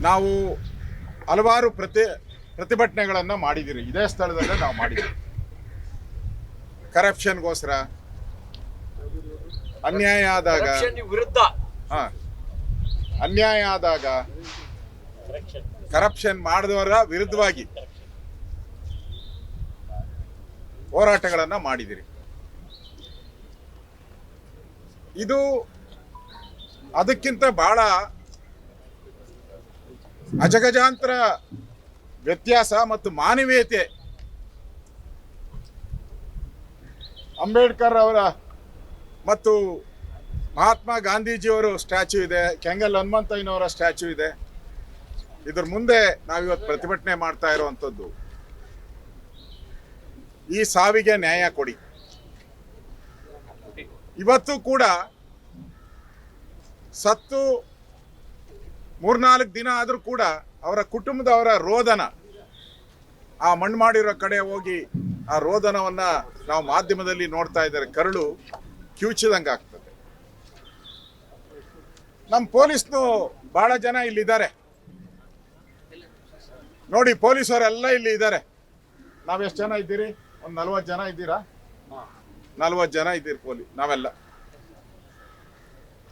ನಾವು ಹಲವಾರು ಪ್ರತಿ ಪ್ರತಿಭಟನೆಗಳನ್ನು ಮಾಡಿದ್ದೀರಿ. ಇದೇ ಸ್ಥಳದಲ್ಲೇ ನಾವು ಮಾಡಿದ್ದೀವಿ. ಕರಪ್ಷನ್ಗೋಸ್ಕರ ಅನ್ಯಾಯ ಆದಾಗ. ವಿರುದ್ಧ. ಹಾ. ಅನ್ಯಾಯ ಆದಾಗ. ಕರಪ್ಷನ್ ಮಾಡಿದವರ ವಿರುದ್ಧವಾಗಿ. ಹೋರಾಟಗಳನ್ನ ಮಾಡಿದಿರಿ ಇದು ಅದಕ್ಕಿಂತ ಬಹಳ ಅಜಗಜಾಂತರ ವ್ಯತ್ಯಾಸ ಮತ್ತು ಮಾನವೀಯತೆ. ಅಂಬೇಡ್ಕರ್ ಅವರ ಮತ್ತು ಮಹಾತ್ಮ ಗಾಂಧೀಜಿಯವರು ಸ್ಟ್ಯಾಚ್ಯೂ ಇದೆ, ಕೆಂಗಲ್ ಹನುಮಂತಯ್ಯನವರ ಸ್ಟ್ಯಾಚ್ಯೂ ಇದೆ. ಇದ್ರ ಮುಂದೆ ನಾವಿವತ್ತು ಪ್ರತಿಭಟನೆ ಮಾಡ್ತಾ ಇರುವಂಥದ್ದು. ಈ ಸಾವಿಗೆ ನ್ಯಾಯ ಕೊಡಿ. ಇವತ್ತು ಕೂಡ ಸತ್ತು ಮೂರ್ನಾಲ್ಕು ದಿನ ಆದರೂ ಕೂಡ ಅವರ ಕುಟುಂಬದವರ ರೋದನ, ಆ ಮಣ್ಣು ಮಾಡಿರೋ ಕಡೆ ಹೋಗಿ ಆ ರೋದನವನ್ನ ನಾವು ಮಾಧ್ಯಮದಲ್ಲಿ ನೋಡ್ತಾ ಇದ್ದಾರೆ. ಕರಳು ಕಿವುಚಿದಂಗೆ ಆಗ್ತದೆ. ನಮ್ಮ ಪೊಲೀಸ್ನು ಬಹಳ ಜನ ಇಲ್ಲಿದ್ದಾರೆ. ನೋಡಿ ಪೊಲೀಸವರೆಲ್ಲ ಇಲ್ಲಿ ಇದ್ದಾರೆ. ನಾವೆಷ್ಟು ಜನ ಇದ್ದೀರಿ? ಒಂದು ನಲ್ವತ್ತು ಜನ ಇದ್ದೀರಾ? ನಲ್ವತ್ತು ಜನ ಇದ್ದೀರಿ ಪೊಲೀಸ್ ನಾವೆಲ್ಲ.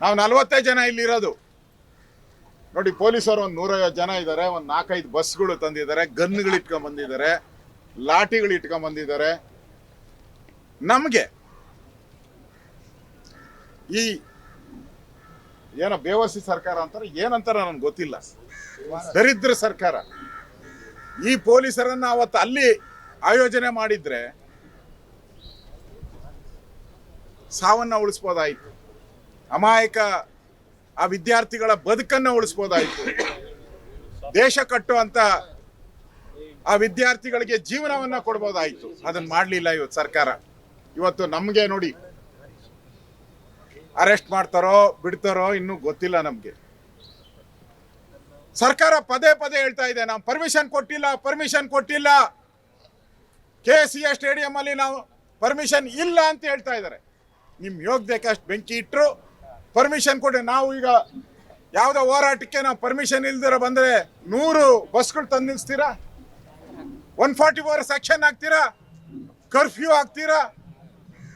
ನಾವು ನಲ್ವತ್ತೇ ಜನ ಇಲ್ಲಿರೋದು ನೋಡಿ, ಪೊಲೀಸರು ಒಂದು ನೂರೈವತ್ತು ಜನ ಇದ್ದಾರೆ ಒಂದು ನಾಲ್ಕೈದು ಬಸ್ಗಳು ತಂದಿದ್ದಾರೆ ಗನ್ಗಳು ಇಟ್ಕೊಂಡ್ ಬಂದಿದ್ದಾರೆ, ಲಾಠಿಗಳು ಇಟ್ಕೊಂಡ್ ಬಂದಿದ್ದಾರೆ. ನಮಗೆ ಈ ಏನೋ ಬೇವಸಿ ಸರ್ಕಾರ ಅಂತಾರೆ, ಏನಂತಾರ ನನ್ಗೆ ಗೊತ್ತಿಲ್ಲ. ದರಿದ್ರ ಸರ್ಕಾರ. ಈ ಪೊಲೀಸರನ್ನ ಅವತ್ತು ಅಲ್ಲಿ ಆಯೋಜನೆ ಮಾಡಿದ್ರೆ ಸಾವನ್ನ ಉಳಿಸ್ಬೋದಾಯ್ತು. ಅಮಾಯಕ ಆ ವಿದ್ಯಾರ್ಥಿಗಳ ಬದುಕನ್ನ ಉಳಿಸ್ಬೋದಾಯಿತು. ದೇಶ ಕಟ್ಟುವಂತ ಆ ವಿದ್ಯಾರ್ಥಿಗಳಿಗೆ ಜೀವನವನ್ನ ಕೊಡ್ಬೋದಾಯಿತು. ಅದನ್ನ ಮಾಡಲಿಲ್ಲ ಇವತ್ತು ಸರ್ಕಾರ. ಇವತ್ತು ನಮ್ಗೆ ನೋಡಿ ಅರೆಸ್ಟ್ ಮಾಡ್ತಾರೋ, ಬಿಡ್ತಾರೋ ಇನ್ನೂ ಗೊತ್ತಿಲ್ಲ ನಮ್ಗೆ. ಸರ್ಕಾರ ಪದೇ ಪದೇ ಹೇಳ್ತಾ ಇದೆ, ನಾವು ಪರ್ಮಿಷನ್ ಕೊಟ್ಟಿಲ್ಲ ಪರ್ಮಿಷನ್ ಕೊಟ್ಟಿಲ್ಲ. ಕೆ ಸಿ ಎ ಸ್ಟೇಡಿಯಂ ಅಲ್ಲಿ ನಾವು ಪರ್ಮಿಷನ್ ಇಲ್ಲ ಅಂತ ಹೇಳ್ತಾ ಇದ್ದಾರೆ. ನಿಮ್ ಯೋಗ್ಯಕ್ಕೆ ಅಷ್ಟು ಬೆಂಕಿ ಇಟ್ಟರು ಪರ್ಮಿಷನ್ ಕೊಡಿ ನಾವು ಈಗ ಯಾವುದೋ ಹೋರಾಟಕ್ಕೆ ನಾವು ಪರ್ಮಿಷನ್ ಇಲ್ದಿರ ಬಂದ್ರೆ ನೂರು ಬಸ್ಗಳು ತಂದು ನಿಲ್ಸ್ತೀರಾ? ಒನ್ ಫಾರ್ಟಿ ಫೋರ್ ಸೆಕ್ಷನ್ ಹಾಕ್ತೀರಾ? ಕರ್ಫ್ಯೂ ಹಾಕ್ತೀರಾ?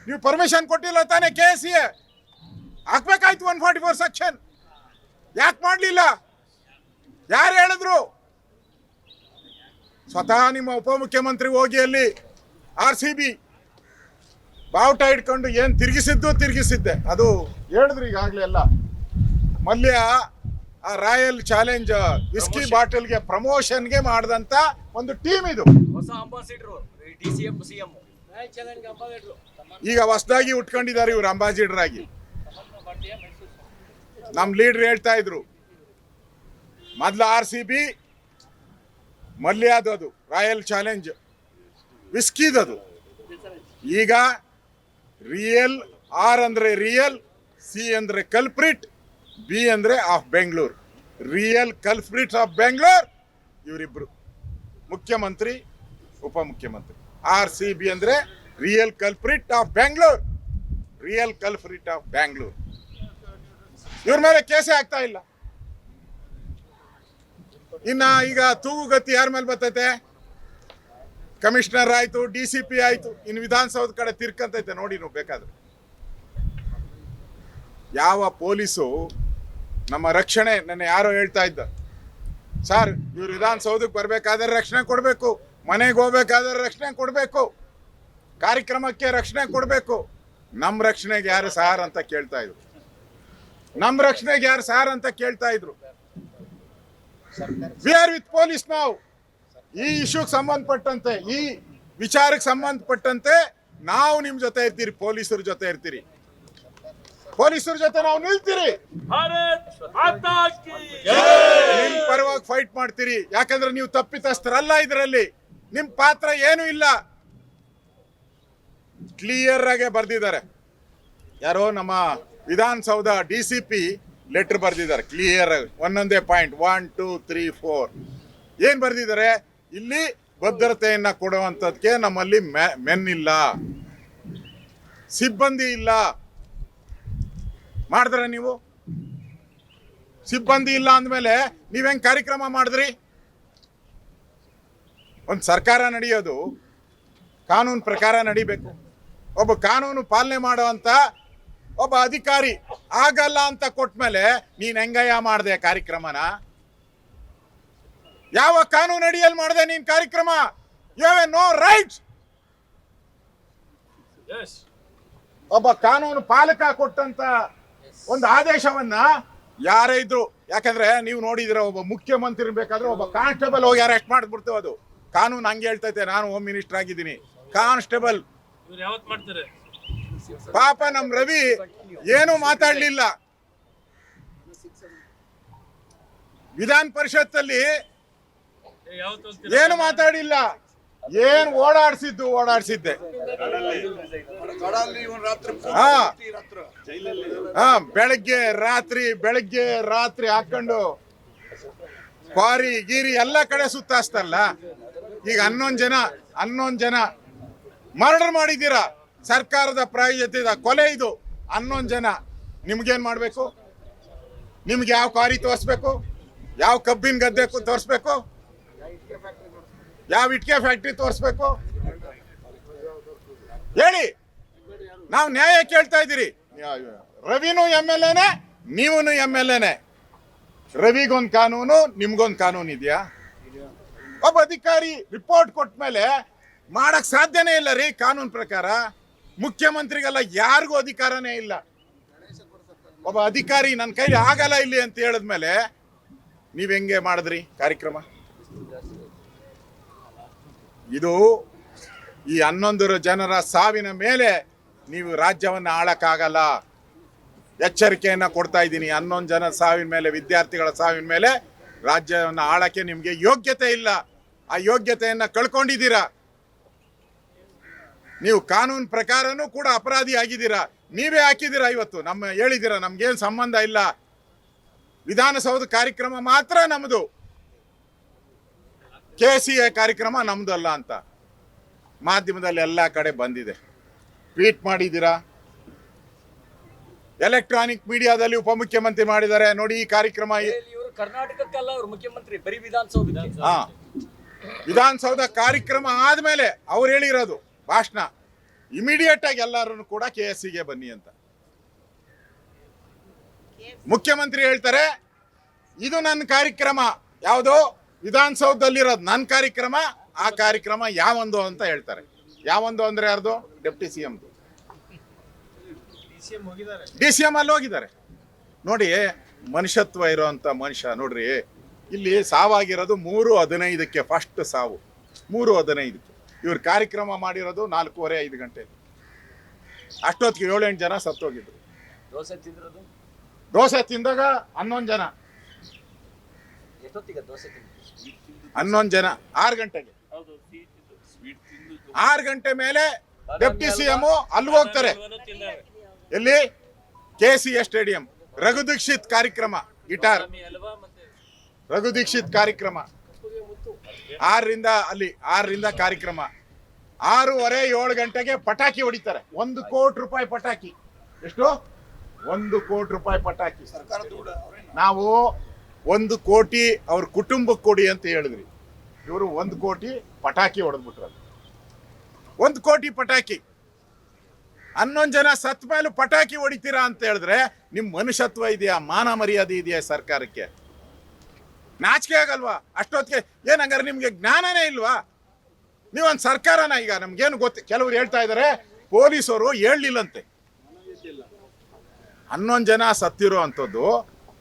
ನೀವು ಪರ್ಮಿಷನ್ ಕೊಟ್ಟಿಲ್ಲ ತಾನೇ ಕೆ ಸಿ ಎ ಹಾಕ್ಬೇಕಾಯ್ತು ಒನ್ ಫಾರ್ಟಿ ಫೋರ್ ಸೆಕ್ಷನ್ ಯಾಕೆ ಮಾಡಲಿಲ್ಲ? ಯಾರು ಹೇಳಿದ್ರು? ಸ್ವತಃ ನಿಮ್ಮ ಉಪಮುಖ್ಯಮಂತ್ರಿ ಹೋಗಿ ಅಲ್ಲಿ ಆರ್ ಸಿ ಬಿ ಬಾವುಟ ಇಟ್ಕೊಂಡು ಏನು ತಿರುಗಿಸಿದ್ದು ತಿರುಗಿಸಿದ್ದೆ. ಅದು ಹೇಳಿದ್ರು ಈಗಾಗಲೇ ಎಲ್ಲ. ಮಲ್ಯ ಆ ರಾಯಲ್ ಚಾಲೆಂಜ್ ವಿಸ್ಕಿ ಬಾಟಲ್ಗೆ ಪ್ರಮೋಷನ್ಗೆ ಮಾಡಿದಂತ ಒಂದು ಟೀಮ್ ಇದು. ಈಗ ಹೊಸದಾಗಿ ಉಟ್ಕೊಂಡಿದ್ದಾರೆ ಇವ್ರು ಅಂಬಾಸಿಡರ್ ಆಗಿ ನಮ್ ಲೀಡರ್ ಹೇಳ್ತಾ ಇದ್ರು. ಮೊದ್ಲು ಆರ್ ಸಿ ಬಿ ಮಲ್ಯಾದದು ರಾಯಲ್ ಚಾಲೆಂಜ್. ವಿಸ್ಕಿದದು. ಈಗ ರಿಯಲ್, ಆರ್ ಅಂದ್ರೆ ರಿಯಲ್, ಸಿ ಅಂದ್ರೆ ಕಲ್ಪ್ರಿಟ್ ಬಿ ಅಂದ್ರೆ of Bengaluru. Real culprit of Bengaluru, ಇವರಿಬ್ರು. ಮುಖ್ಯಮಂತ್ರಿ, ಉಪಮುಖ್ಯಮಂತ್ರಿ. ಆರ್, ಸಿ, ಬಿ ಅಂದ್ರೆ real culprit of Bengaluru. Real culprit of Bangalore ಇವ್ರ ಮೇಲೆ ಕೇಸೇ ಆಗ್ತಾ ಇಲ್ಲ. ಇನ್ನ ಈಗ ತೂಗುಗತಿ ಯಾರ ಮೇಲೆ ಬರ್ತೈತೆ? ಕಮಿಷನರ್ ಆಯಿತು ಡಿ ಸಿ ಪಿ ಆಯಿತು, ಇನ್ನು ವಿಧಾನಸೌಧ ಕಡೆ ತಿರ್ಕಂತೈತೆ ನೋಡಿ ನೀವು ಬೇಕಾದ್ರೆ. ಯಾವ ಪೊಲೀಸು ನಮ್ಮ ರಕ್ಷಣೆ, ನನ್ನ ಯಾರೋ ಹೇಳ್ತಾ ಇದ್ದ. ಸರ್ ಇವ್ರು ವಿಧಾನಸೌಧಕ್ಕೆ ಬರಬೇಕಾದ್ರೆ ರಕ್ಷಣೆ ಕೊಡಬೇಕು, ಮನೆಗೆ ಹೋಗ್ಬೇಕಾದ್ರೆ ರಕ್ಷಣೆ ಕೊಡಬೇಕು, ಕಾರ್ಯಕ್ರಮಕ್ಕೆ ರಕ್ಷಣೆ ಕೊಡಬೇಕು. ನಮ್ಮ ರಕ್ಷಣೆಗೆ ಯಾರು ಸಾರ್ ಅಂತ ಕೇಳ್ತಾ ಇದ್ರು. ನಮ್ಮ ರಕ್ಷಣೆಗೆ ಯಾರು ಸಾರ್ ಅಂತ ಕೇಳ್ತಾ ಇದ್ರು. ವಿ ಆರ್ ವಿತ್ ಪೊಲೀಸ್ ನಾವು ಈ ಇಶ್ಯೂಗೆ ಸಂಬಂಧಪಟ್ಟಂತೆ ಈ ವಿಚಾರಕ್ಕೆ ಸಂಬಂಧಪಟ್ಟಂತೆ ನಾವು ನಿಮ್ಮ ಜೊತೆ ಇರ್ತೀರಿ ಪೊಲೀಸರ ಜೊತೆ ಇರ್ತೀರಿ. ಪೊಲೀಸರ ಜೊತೆ ನಾವು ನಿಲ್ತೀರಿ. ನಿಮ್ ಪರವಾಗಿ ಫೈಟ್ ಮಾಡ್ತೀರಿ. ಯಾಕಂದ್ರೆ ನೀವು ತಪ್ಪಿತಸ್ಥರಲ್ಲ ಇದರಲ್ಲಿ. ನಿಮ್ ಪಾತ್ರ ಏನು ಇಲ್ಲ. ಕ್ಲಿಯರ್ ಆಗಿ ಬರ್ದಿದ್ದಾರೆ. ಯಾರೋ ನಮ್ಮ Vidhana Soudha D C P letter ಬರ್ದಿದ್ದಾರೆ. ಕ್ಲಿಯರ್ ಆಗಿ. ಒಂದೊಂದೇ point one two three four ಏನು ಬರ್ದಿದ್ದಾರೆ? ಇಲ್ಲಿ ಭದ್ರತೆಯನ್ನ ಕೊಡುವಂಥದ್ಕೆ ನಮ್ಮಲ್ಲಿ ಮೆನ್ ಇಲ್ಲ. ಸಿಬ್ಬಂದಿ ಇಲ್ಲ. ಮಾಡಿದ್ರೆ ನೀವು? ಸಿಬ್ಬಂದಿ ಇಲ್ಲ ಅಂದಮೇಲೆ ನೀವ್ ಹೆಂಗ್ ಕಾರ್ಯಕ್ರಮ ಮಾಡಿದ್ರಿ? ಒಂದು ಸರ್ಕಾರ ನಡೆಯೋದು, ಕಾನೂನು ಪ್ರಕಾರ ನಡಿಬೇಕು. ಒಬ್ಬ ಕಾನೂನು ಪಾಲನೆ ಮಾಡುವಂತ ಒಬ್ಬ ಅಧಿಕಾರಿ ಆಗಲ್ಲ ಅಂತ ಕೊಟ್ಟ ಮೇಲೆ ನೀನ್ ಹೆಂಗಯ್ಯ ಮಾಡಿದೆ ಕಾರ್ಯಕ್ರಮನ? ಯಾವ ಕಾನೂನು ಅಡಿಯಲ್ಲಿ ಮಾಡಿದೆ ನೀನ್ ಕಾರ್ಯಕ್ರಮ? ಯು ಹ್ಯಾವ್ ನೋ ರೈಟ್ಸ್ ಒಬ್ಬ ಕಾನೂನು ಪಾಲಕ ಕೊಟ್ಟಂತ ಒಂದು ಆದೇಶವನ್ನ ಯಾರೇ ಇದ್ರು ಯಾಕಂದ್ರೆ ನೀವು ನೋಡಿದಿರ ಒಬ್ಬ ಮುಖ್ಯಮಂತ್ರಿ ಬೇಕಾದ್ರೆ ಒಬ್ಬ ಕಾನ್ಸ್ಟೇಬಲ್ ಹೋಗಿ ಅರೆಸ್ಟ್ ಮಾಡ್ಬಿಡ್ತೇವೆ ಅದು. ಕಾನೂನು ಹಂಗೆ ಹೇಳ್ತೈತೆ ನಾನು ಹೋಮ್ ಮಿನಿಸ್ಟರ್ ಆಗಿದ್ದೀನಿ. ಕಾನ್ಸ್ಟೇಬಲ್. ಪಾಪ ನಮ್ ರವಿ ಏನು ಮಾತಾಡ್ಲಿಲ್ಲ. ವಿಧಾನ ಪರಿಷತ್ತಲ್ಲಿ ಏನು ಮಾತಾಡಿಲ್ಲ. ಏನ್ ಓಡಾಡ್ಸಿದ್ದು ಓಡಾಡ್ಸಿದ್ದೆ. ಹಾ. ಬೆಳಗ್ಗೆ ರಾತ್ರಿ ಬೆಳಗ್ಗೆ ರಾತ್ರಿ ಹಾಕೊಂಡು ಕ್ವಾರಿ, ಗೀರಿ ಎಲ್ಲ ಕಡೆ ಸುತ್ತಾಸ್ತಲ್ಲ ಈಗ ಹನ್ನೊಂದು ಜನ ಹನ್ನೊಂದು ಜನ ಮರ್ಡರ್ ಮಾಡಿದ್ದೀರಾ? ಸರ್ಕಾರದ ಪ್ರಾಯೋಜಿತ ಕೊಲೆ ಇದು. ಹನ್ನೊಂದು ಜನ. ನಿಮ್ಗೇನ್ ಮಾಡ್ಬೇಕು? ನಿಮ್ಗೆ ಯಾವ ಕ್ವಾರಿ ತೋರಿಸ್ಬೇಕು? ಯಾವ ಕಬ್ಬಿನ ಗದ್ದೆ ತೋರಿಸ್ಬೇಕು? ಯಾವ ಇಟ್ಕೆ ಫ್ಯಾಕ್ಟ್ರಿ ತೋರಿಸ್ಬೇಕು? ಹೇಳಿ. ನಾವು ನ್ಯಾಯ ಕೇಳ್ತಾ ಇದ್ದೀರಿ. ರವಿನೂ ಎಂ ಎಲ್ ಎನೆ ನೀವೂ ಎಂ ಎಲ್ ಎನೆ ರವಿಗೊಂದು ಕಾನೂನು, ನಿಮ್ಗೊಂದು ಕಾನೂನು ಇದೆಯಾ? ಒಬ್ಬ ಅಧಿಕಾರಿ ರಿಪೋರ್ಟ್ ಕೊಟ್ಟ ಮೇಲೆ ಮಾಡಕ್ ಸಾಧ್ಯನೇ ಇಲ್ಲ ರೀ ಕಾನೂನು ಪ್ರಕಾರ. ಮುಖ್ಯಮಂತ್ರಿಗೆಲ್ಲ ಯಾರಿಗೂ ಅಧಿಕಾರನೇ ಇಲ್ಲ. ಒಬ್ಬ ಅಧಿಕಾರಿ ನನ್ನ ಕೈಲಿ ಆಗಲ್ಲ ಇಲ್ಲಿ ಅಂತ ಹೇಳಿದ್ಮೇಲೆ ನೀವು ಹೆಂಗೆ ಮಾಡಿದ್ರಿ ಕಾರ್ಯಕ್ರಮ? ಇದು ಈ ಹನ್ನೊಂದು ಜನರ ಸಾವಿನ ಮೇಲೆ ನೀವು ರಾಜ್ಯವನ್ನ ಆಳಕ್ಕಾಗಲ್ಲ. ಎಚ್ಚರಿಕೆಯನ್ನ ಕೊಡ್ತಾ ಇದ್ದೀನಿ. ಹನ್ನೊಂದು ಜನ ಸಾವಿನ ಮೇಲೆ, ವಿದ್ಯಾರ್ಥಿಗಳ ಸಾವಿನ ಮೇಲೆ ರಾಜ್ಯವನ್ನ ಆಳಕ್ಕೆ ನಿಮಗೆ ಯೋಗ್ಯತೆ ಇಲ್ಲ. ಆ ಯೋಗ್ಯತೆಯನ್ನು ಕಳ್ಕೊಂಡಿದ್ದೀರಾ? ನೀವು ಕಾನೂನು ಪ್ರಕಾರನೂ ಕೂಡ ಅಪರಾಧಿ ಆಗಿದ್ದೀರಾ? ನೀವೇ ಹಾಕಿದ್ದೀರಾ ಇವತ್ತು? ನಮ್ಮ ಹೇಳಿದ್ದೀರಾ? ನಮ್ಗೇನು ಸಂಬಂಧ ಇಲ್ಲ. ವಿಧಾನಸೌಧ ಕಾರ್ಯಕ್ರಮ ಮಾತ್ರ ನಮ್ಮದು ಕೆ ಸಿ ಎ ಕಾರ್ಯಕ್ರಮ ನಮ್ದಲ್ಲ ಅಂತ. ಮಾಧ್ಯಮದಲ್ಲಿ ಎಲ್ಲ ಕಡೆ ಬಂದಿದೆ. ಟ್ವೀಟ್ ಮಾಡಿದ್ದೀರಾ? ಎಲೆಕ್ಟ್ರಾನಿಕ್ ಮೀಡಿಯಾದಲ್ಲಿ ಉಪಮುಖ್ಯಮಂತ್ರಿ ಮಾಡಿದ್ದಾರೆ. ನೋಡಿ ಈ ಕಾರ್ಯಕ್ರಮ ಕರ್ನಾಟಕಕ್ಕಲ್ಲ ಅವ್ರು ಮುಖ್ಯಮಂತ್ರಿ ಬರೀ ವಿಧಾನಸೌಧ ಹಾ. ವಿಧಾನಸೌಧ ಕಾರ್ಯಕ್ರಮ ಆದ್ಮೇಲೆ ಅವ್ರು ಹೇಳಿರೋದು ಭಾಷಣ. ಇಮಿಡಿಯೇಟ್ ಆಗಿ ಎಲ್ಲರೂ ಕೂಡ ಕೆ ಎಸ್ ಸಿಗೆ ಬನ್ನಿ ಅಂತ. ಮುಖ್ಯಮಂತ್ರಿ ಹೇಳ್ತಾರೆ ಇದು ನನ್ನ ಕಾರ್ಯಕ್ರಮ. ಯಾವುದು? ವಿಧಾನಸೌಧದಲ್ಲಿರೋದು ನನ್ನ ಕಾರ್ಯಕ್ರಮ ಆ ಕಾರ್ಯಕ್ರಮ ಯಾವೊಂದು ಅಂತ ಹೇಳ್ತಾರೆ. ಯಾವೊಂದು ಅಂದ್ರೆ ಯಾರ್ದು? Deputy C M D C M ಅಲ್ಲಿ ಹೋಗಿದ್ದಾರೆ. ನೋಡಿ ಮನುಷ್ಯತ್ವ ಇರುವಂತ ಮನುಷ್ಯ ನೋಡ್ರಿ ಇಲ್ಲಿ ಸಾವಾಗಿರೋದು ಮೂರು ಹದಿನೈದಕ್ಕೆ ಫಸ್ಟ್ ಸಾವು. ಮೂರು ಹದಿನೈದಕ್ಕೆ. ಇವ್ರ ಕಾರ್ಯಕ್ರಮ ಮಾಡಿರೋದು ನಾಲ್ಕೂವರೆ ಐದು ಗಂಟೆ. ಅಷ್ಟೊತ್ತಿಗೆ ಏಳೆಂಟು ಜನ ಸತ್ತೋಗಿದ್ರು. ದೋಸೆ ತಿಂದಾಗ ಹನ್ನೊಂದು ಜನ. ಎಷ್ಟೊತ್ತಿಗೆ ದೋಸೆ ಹನ್ನೊಂದು ಜನ ಆರು ಗಂಟೆಗೆ. ಆರು ಗಂಟೆ ಮೇಲೆ ಡೆಪ್ಟಿ ಸಿ ಎಂ ಅಲ್ಲಿ ಹೋಗ್ತಾರೆ ಎಲ್ಲಿ? K C S stadium. Raghu Dixit ಕಾರ್ಯಕ್ರಮ ಗಿಟಾರ್. ರಘು ದೀಕ್ಷಿತ್ ಕಾರ್ಯಕ್ರಮ. ಆರರಿಂದ ಅಲ್ಲಿ ಆರರಿಂದ ಕಾರ್ಯಕ್ರಮ. ಆರೂವರೆ ಏಳು ಗಂಟೆಗೆ ಪಟಾಕಿ ಹೊಡಿತಾರೆ. ಒಂದು ಕೋಟಿ ರೂಪಾಯಿ ಪಟಾಕಿ. ಎಷ್ಟು? ಒಂದು ಕೋಟಿ ರೂಪಾಯಿ ಪಟಾಕಿ. ನಾವು ಒಂದು ಕೋಟಿ ಅವ್ರ ಕುಟುಂಬಕ್ಕೆ ಕೊಡಿ ಅಂತ ಹೇಳಿದ್ರಿ. ಇವರು ಒಂದು ಕೋಟಿ ಪಟಾಕಿ ಹೊಡೆದ್ಬಿಟ್ರ ಒಂದು ಕೋಟಿ ಪಟಾಕಿ. ಹನ್ನೊಂದು ಜನ ಸತ್ ಮೇಲೆ ಪಟಾಕಿ ಹೊಡಿತೀರಾ ಅಂತ ಹೇಳಿದ್ರೆ ನಿಮ್ಮ ಮನುಷ್ಯತ್ವ ಇದೆಯಾ? ಮಾನ ಮರ್ಯಾದೆ ಇದೆಯಾ ಸರ್ಕಾರಕ್ಕೆ? ನಾಚಿಕೆ ಆಗಲ್ವಾ? ಅಷ್ಟೊತ್ತಿಗೆ ಏನಂಗಾರೆ ನಿಮಗೆ ಜ್ಞಾನನೇ ಇಲ್ವಾ? ನೀವೊಂದು ಸರ್ಕಾರನ ಈಗ ನಮ್ಗೇನು ಗೊತ್ತ ಕೆಲವರು ಹೇಳ್ತಾ ಇದ್ದಾರೆ ಪೊಲೀಸರು ಹೇಳಲಿಲ್ಲಂತೆ. ಹನ್ನೊಂದು ಜನ ಸತ್ತಿರೋ ಅಂಥದ್ದು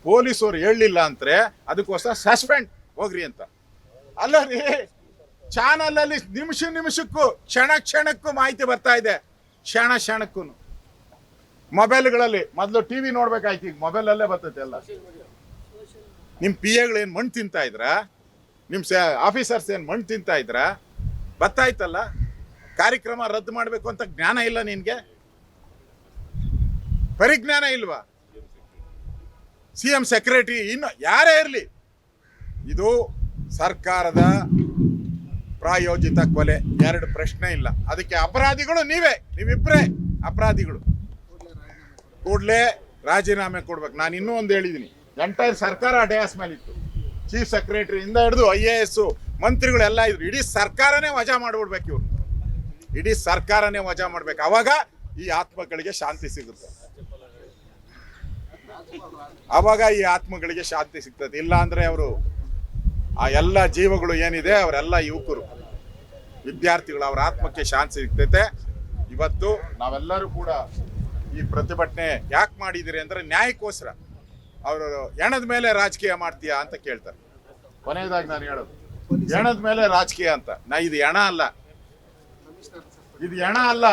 ಪೊಲೀಸರು ಹೇಳಲಿಲ್ಲ ಅಂದ್ರೆ ಅದಕ್ಕೋಸ್ಕರ ಸಸ್ಪೆಂಡ್ ಹೋಗ್ರಿ ಅಂತ. ಅಲ್ಲ ರೀ ಚಾನಲ್ ಅಲ್ಲಿ ನಿಮಿಷ ನಿಮಿಷಕ್ಕೂ, ಕ್ಷಣ ಕ್ಷಣಕ್ಕೂ ಮಾಹಿತಿ ಬರ್ತಾ ಇದೆ. ಕ್ಷಣ ಕ್ಷಣಕ್ಕೂ ಮೊಬೈಲ್ಗಳಲ್ಲಿ ಮೊದಲು ಟಿವಿ ನೋಡ್ಬೇಕಾಯ್ತು, ಈಗ ಮೊಬೈಲಲ್ಲೇ ಬರ್ತೈತೆ ಎಲ್ಲ. ನಿಮ್ಮ ಪಿ ಎಗಳೇನು ಮಣ್ಣು ತಿಂತಾ ಇದ್ರಾ? ನಿಮ್ಮ ಸ, ಆಫೀಸರ್ಸ್ ಏನು ಮಣ್ಣು ತಿಂತಾ ಇದ್ರ? ಬರ್ತಾಯ್ತಲ್ಲ ಕಾರ್ಯಕ್ರಮ ರದ್ದು ಮಾಡಬೇಕು ಅಂತ ಜ್ಞಾನ ಇಲ್ಲ ನಿನ್ಗೆ? ಪರಿಜ್ಞಾನ ಇಲ್ವಾ? ಸಿ ಎಂ ಸೆಕ್ರೆಟರಿ ಇನ್ನು ಯಾರೇ ಇರಲಿ, ಇದು ಸರ್ಕಾರದ ಪ್ರಾಯೋಜಿತ ಕೊಲೆ, ಎರಡು ಪ್ರಶ್ನೆ ಇಲ್ಲ. ಅದಕ್ಕೆ ಅಪರಾಧಿಗಳು ನೀವೇ ನೀವಿಬ್ಬರೇ ಅಪರಾಧಿಗಳು. ಕೂಡಲೇ ರಾಜೀನಾಮೆ ಕೊಡ್ಬೇಕು. ನಾನು ಇನ್ನೂ ಒಂದು ಹೇಳಿದ್ದೀನಿ. ಎಂಟೈರ್ ಸರ್ಕಾರ ಡಯಾಸ್ ಮೇಲೆ ಇತ್ತು ಚೀಫ್ ಸೆಕ್ರೆಟರಿಯಿಂದ ಹಿಡಿದು ಐ ಎ ಎಸ್ ಮಂತ್ರಿಗಳೆಲ್ಲ ಇದ್ರು. ಇಡೀ ಸರ್ಕಾರನೇ ವಜಾ ಮಾಡಿಬಿಡ್ಬೇಕು ಇವರು. ಇಡೀ ಸರ್ಕಾರನೇ ವಜಾ ಮಾಡ್ಬೇಕು. ಅವಾಗ ಈ ಆತ್ಮಗಳಿಗೆ ಶಾಂತಿ ಸಿಗುತ್ತೆ. ಅವಾಗ ಈ ಆತ್ಮಗಳಿಗೆ ಶಾಂತಿ ಸಿಗ್ತದೆ. ಇಲ್ಲ ಅಂದ್ರೆ ಅವರು ಆ ಎಲ್ಲ ಜೀವಗಳು ಏನಿದೆ ಅವರೆಲ್ಲ ಯುವಕರು. ವಿದ್ಯಾರ್ಥಿಗಳು ಅವರ ಆತ್ಮಕ್ಕೆ ಶಾಂತಿ ಸಿಗ್ತೈತೆ. ಇವತ್ತು ನಾವೆಲ್ಲರೂ ಕೂಡ ಈ ಪ್ರತಿಭಟನೆ ಯಾಕೆ ಮಾಡಿದಿರಿ ಅಂದ್ರೆ ನ್ಯಾಯಕ್ಕೋಸ್ಕರ. ಅವರು ಎಣದ ಮೇಲೆ ರಾಜಕೀಯ ಮಾಡ್ತೀಯಾ ಅಂತ ಕೇಳ್ತಾರೆ. ಕೊನೆಯದಾಗಿ ನಾನು ಹೇಳೋದು. ಎಣದ ಮೇಲೆ ರಾಜಕೀಯ ಅಂತ. ನಾ ಇದು ಎಣ ಅಲ್ಲ. ಇದು ಎಣ ಅಲ್ಲ.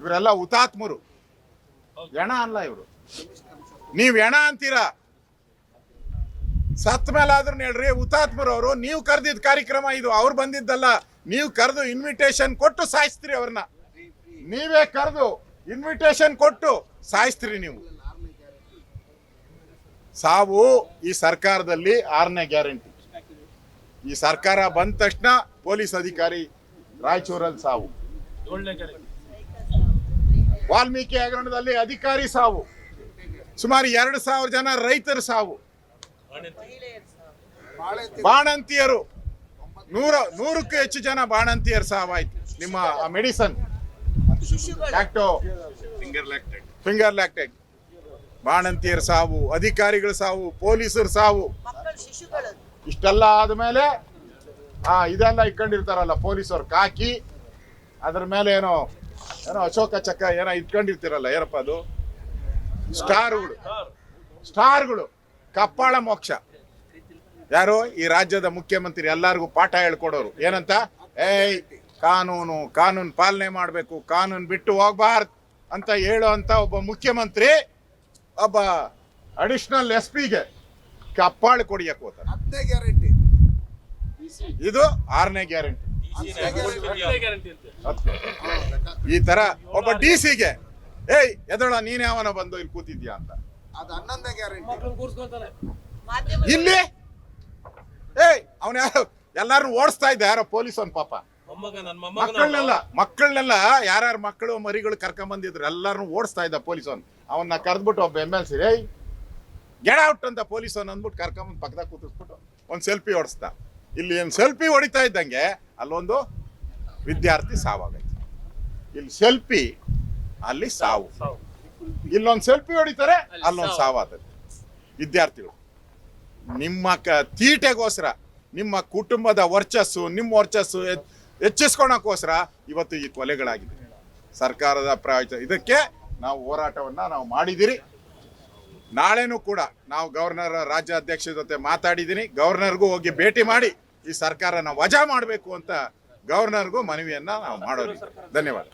ಇವರೆಲ್ಲ ಹುತಾತ್ಮರು. ಎಣ ಅಲ್ಲ ಇವರು. ನೀವ್ ಎಣ ಅಂತೀರಾ? ಸತ್ ಮೇಲೆ ಆದ್ರೂ ಹೇಳ್ರಿ ಹುತಾತ್ಮರವರು ಅವರು ನೀವು ಕರೆದಿದ್ದ ಕಾರ್ಯಕ್ರಮ ಇದು ಅವ್ರು ಬಂದಿದ್ದಲ್ಲ ನೀವು ಕರೆದು ಇನ್ವಿಟೇಷನ್ ಕೊಟ್ಟು ಸಾಯಿಸ್ತೀರಿ ಅವ್ರನ್ನ. ನೀವೇ ಕರೆದು ಇನ್ವಿಟೇಷನ್ ಕೊಟ್ಟು ಸಾಯಿಸ್ತೀರಿ ನೀವು. ಸಾವು ಈ ಸರ್ಕಾರದಲ್ಲಿ ಆರನೇ ಗ್ಯಾರಂಟಿ. ಈ ಸರ್ಕಾರ ಬಂದ ತಕ್ಷಣ ಪೊಲೀಸ್ ಅಧಿಕಾರಿ ರಾಯಚೂರಲ್ಲಿ ಸಾವು. ವಾಲ್ಮೀಕಿ ಹಗರಣದಲ್ಲಿ ಅಧಿಕಾರಿ ಸಾವು. ಸುಮಾರು ಎರಡು ಸಾವಿರ ಜನ ರೈತರ ಸಾವು. ಬಾಣಂತಿಯರು. ನೂರ, ನೂರಕ್ಕೂ ಹೆಚ್ಚು ಜನ ಬಾಣಂತಿಯರು ಸಾವಾಯ್ತು. ನಿಮ್ಮ ಮೆಡಿಸನ್. ಫಿಂಗರ್ ಲ್ಯಾಕ್ಟೆಡ್ ಬಾಣಂತಿಯರ ಸಾವು, ಅಧಿಕಾರಿಗಳ ಸಾವು, ಪೊಲೀಸರ ಸಾವು. ಇಷ್ಟೆಲ್ಲ ಆದ್ಮೇಲೆ, ಆ, ಇದೆಲ್ಲ ಇಟ್ಕೊಂಡಿರ್ತಾರಲ್ಲ ಪೊಲೀಸರು ಕಾಕಿ. ಅದ್ರ ಮೇಲೆ ಏನೋ ಏನೋ ಅಶೋಕ ಚಕ್ರ ಏನೋ ಇಟ್ಕೊಂಡಿರ್ತಿರಲ್ಲ, ಏನಪ್ಪ ಅದು? ಸ್ಟಾರ್ಗಳು. ಸ್ಟಾರ್ಗಳು. ಕಪ್ಪಾಳ ಮೋಕ್ಷ. ಯಾರು ಈ ರಾಜ್ಯದ ಮುಖ್ಯಮಂತ್ರಿ ಎಲ್ಲರಿಗೂ ಪಾಠ ಹೇಳ್ಕೊಡೋರು. ಏನಂತ? ಏಯ್ ಕಾನೂನು ಕಾನೂನು ಪಾಲನೆ ಮಾಡಬೇಕು ಕಾನೂನು ಬಿಟ್ಟು ಹೋಗ್ಬಾರ್ದು ಅಂತ ಹೇಳುವಂತ ಒಬ್ಬ ಮುಖ್ಯಮಂತ್ರಿ ಒಬ್ಬ ಅಡಿಷನಲ್ ಎಸ್ ಪಿಗೆ ಕಪ್ಪಾಳು ಕೊಡಿಯಕ್ಕೆ ಹೋಗ್ತಾರೆ. ಗ್ಯಾರಂಟಿ. ಇದು ಆರನೇ ಗ್ಯಾರಂಟಿ. ಅಂತೆ ಈ ತರ ಒಬ್ಬ ಡಿ ಸಿಗೆ ಏಯ್ ಎದೋಣ ನೀನ್ ಯಾವನ ಬಂದು ಇಲ್ಲಿ ಕೂತಿದ್ಯಾ ಅಂತ. ಅದು ಹನ್ನೊಂದನೇ ಗ್ಯಾರಂಟಿ ಇಲ್ಲಿ? ಏಯ್ ಅವನ ಯಾರು? ಎಲ್ಲಾರು ಓಡಿಸ್ತಾ ಇದ್ದ ಯಾರೋ ಪೊಲೀಸ್ ಅವ್ನ್ ಪಾಪ ಮಕ್ಕಳನ್ನೆಲ್ಲ ಮಕ್ಕಳನ್ನೆಲ್ಲ ಯಾರ್ಯಾರ ಮಕ್ಕಳು ಮರಿಗಳು ಕರ್ಕೊಂಡ್ ಬಂದಿದ್ರು ಎಲ್ಲಾರು ಓಡಿಸ್ತಾ ಇದ್ದ ಪೊಲೀಸ್ ಅವ್ನು ಅವನ್ನ ಕರೆದ್ಬಿಟ್ಟು ಒಬ್ಬ ಎಂ ಎಲ್ ಸಿ ಏಯ್ ಗೆಡ ಔಟ್ ಅಂತ ಪೊಲೀಸ್ ಅವ್ನು ಅಂದ್ಬಿಟ್ಟು ಕರ್ಕೊಂಬಂದು ಪಕ್ಕದಾಗ ಕೂತಿಸ್ಬಿಟ್ಟು ಒಂದು ಸೆಲ್ಫಿ ಓಡಿಸ್ದ. ಇಲ್ಲಿ ಏನು ಸೆಲ್ಫಿ ಹೊಡಿತಾ ಇದ್ದಂಗೆ ಅಲ್ಲೊಂದು ವಿದ್ಯಾರ್ಥಿ ಸಾವಾಗೈತೆ. ಇಲ್ಲಿ ಸೆಲ್ಫಿ ಅಲ್ಲಿ ಸಾವು. ಇಲ್ಲೊಂದು ಸೆಲ್ಫಿ ಹೊಡಿತಾರೆ ಅಲ್ಲೊಂದು ಸಾವು. ಆತದೆ. ವಿದ್ಯಾರ್ಥಿಗಳು ನಿಮ್ಮ ಕ ತೀಟೆಗೋಸ್ಕರ ನಿಮ್ಮ ಕುಟುಂಬದ ವರ್ಚಸ್ಸು ನಿಮ್ಮ ವರ್ಚಸ್ಸು ಹೆಚ್ಚಿಸ್ಕೊಳಕೋಸ್ಕರ ಹೆಚ್ಚಿಸ್ಕೊಳಕ್ಕೋಸ್ಕರ ಇವತ್ತು ಈ ಕೊಲೆಗಳಾಗಿದೆ. ಸರ್ಕಾರದ ಪ್ರಾಯೋಜನ ಇದಕ್ಕೆ ನಾವು ಹೋರಾಟವನ್ನ ನಾವು ಮಾಡಿದಿರಿ ನಾಳೆನೂ ಕೂಡ ನಾವು ಗವರ್ನರ್ ರಾಜ್ಯಾಧ್ಯಕ್ಷ ಜೊತೆ ಮಾತಾಡಿದ್ದೀನಿ. ಗವರ್ನರ್ಗೂ ಹೋಗಿ ಭೇಟಿ ಮಾಡಿ ಈ ಸರ್ಕಾರನ ವಜಾ ಮಾಡಬೇಕು ಅಂತ ಗವರ್ನರ್ಗೂ ಮನವಿಯನ್ನ ನಾವು ಮಾಡೋದು ಧನ್ಯವಾದ.